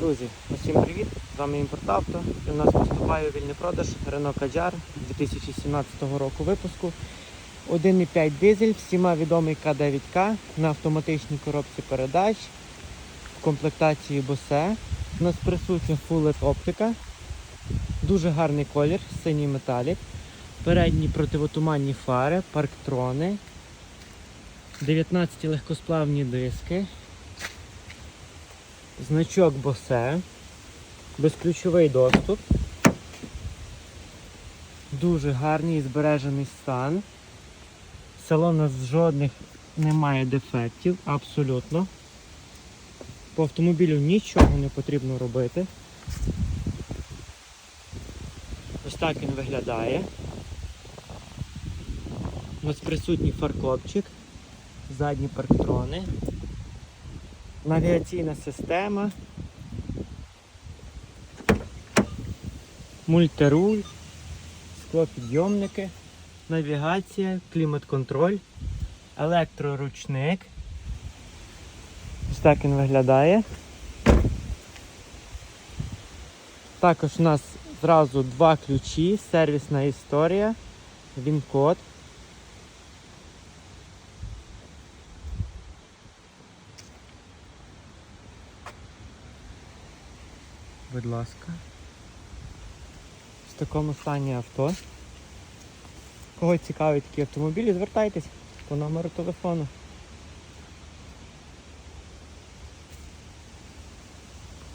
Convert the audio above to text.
Друзі, усім привіт! З вами Імпортавто. І у нас поступає вільний продаж Renault Kadjar 2017 року випуску. 1,5 дизель, всіма відомий К9К на автоматичній коробці передач в комплектації Bose. У нас присутня Full оптика. Дуже гарний колір, синій металік. Передні противотуманні фари, парктрони, 19 легкосплавні диски. Значок Bose, безключовий доступ. Дуже гарний і збережений стан. Салона з жодних немає дефектів, абсолютно. По автомобілю нічого не потрібно робити. Ось так він виглядає. У нас присутній фаркопчик, задні парктрони навігаційна система, мультируль, склопідйомники, навігація, клімат-контроль, електроручник. Ось так він виглядає. Також у нас зразу два ключі, сервісна історія, він-код. Будь ласка. В такому стані авто. Кого цікавить такі автомобілі, звертайтесь по номеру телефону.